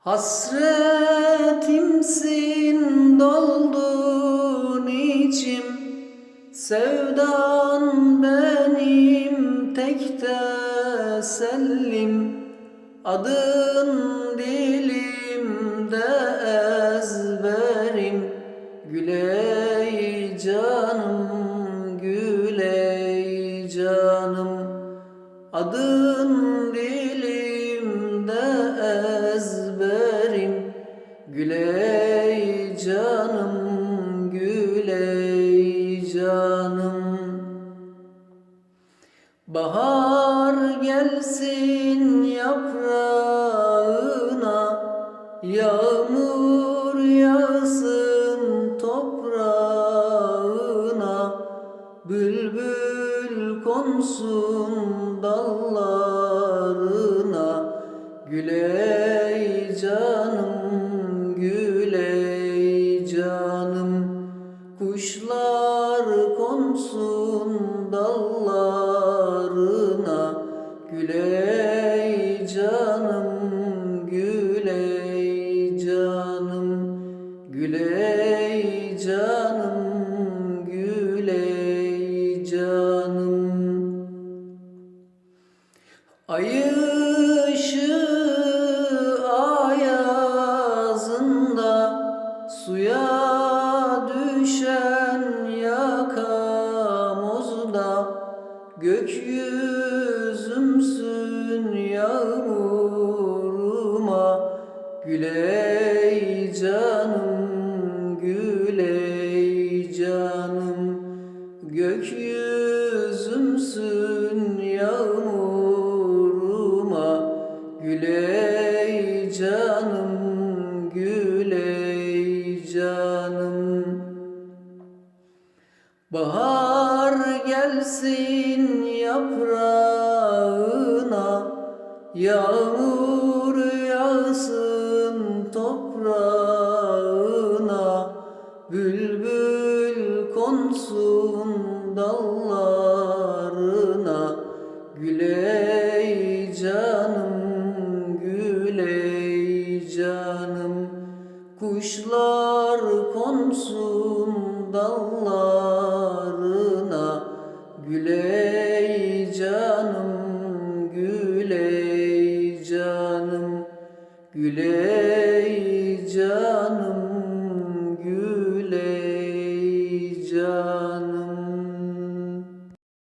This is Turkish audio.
Hasretimsin doldun içim. Sevdan benim tek tesellim. Adın dilimde ezberim. Güley canım, güley canım. Adın dilimde Güley canım, güley canım. Bahar gelsin yaprağına Yağmur yağsın toprağına. Bülbül konsun dallarına Güley canım, güley canım. Kuşlar konsun dallarına. Güley canım, güley canım. Güley canım, güley canım. Ay Suya düşen yakamozda Gökyüzümsün yağmuruma Güley Bahar gelsin yaprağına Yağmur yağsın toprağına. Bülbül konsun dallarına Güley canım, güley canım. Kuşlar konsun dallarına. Güley canım, güley canım, güley canım.